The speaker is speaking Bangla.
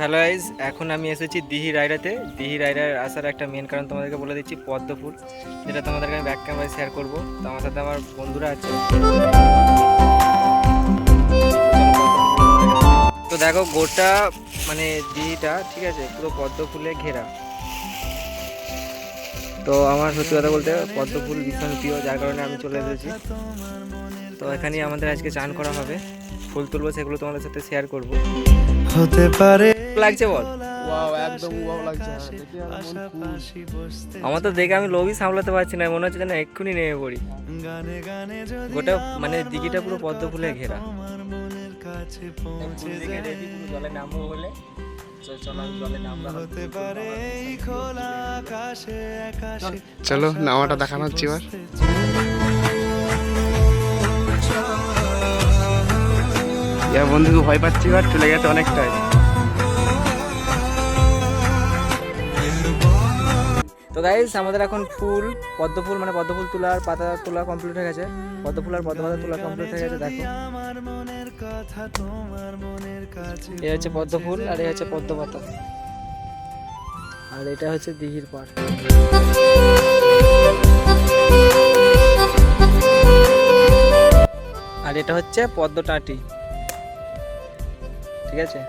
হ্যালো আইজ এখন আমি এসেছি দিহি রায়রাতে। দিহি রায়রার আসার একটা মেন কারণ তোমাদেরকে বলে দিচ্ছি পদ্মফুল, যেটা তোমাদেরকে আমি ব্যাক ক্যামেরায় শেয়ার করব। তো আমার সাথে আমার বন্ধুরা আছে। তো দেখো, গোটা মানে দিহিটা ঠিক আছে, পুরো পদ্মফুলে ঘেরা। তো আমার সত্যি কথা বলতে পদ্ম ফুল ভীষণ প্রিয় যার কারণে আমি চলে এসেছি। তো এখানেই আমাদের আজকে চান করা হবে। ফুল তুলবো সেগুলো তোমাদের সাথে শেয়ার করব। হতে পারে লাগছে বল? হ্যাঁ, মন। আমার তো দেখে আমি লোভই সামলাতে পারছি না মনে হচ্ছে যেন এক্ষুনি নেমে পড়ি। গোটা মানে দিঘিটা পুরো পদ্ম ফুলে ঘেরা। জলে নামবো বলে চলো জলে নামলাম হতে পারে খোলা চলো নামাটা দেখানো হচ্ছে এবার। ইয়া বন্ধু ভয় পাচ্ছি এবার চলে গেছে অনেকটাই। তো গাইস আমাদের এখন ফুল পদ্ম ফুল মানে পদ্ম ফুল তোলার পাতা তোলা কমপ্লিট হয়ে গেছে। পদ্ম ফুল আর পদ্ম পাতা তোলা কমপ্লিট হয়ে গেছে দেখো। আমার মনের কথা তোমার মনের কাছে এই হচ্ছে পদ্ম ফুল আর এই হচ্ছে পদ্ম পাতা আর এটা হচ্ছে দিঘির পাড় আর এটা হচ্ছে পদ্মটাটি। ঠিক আছে?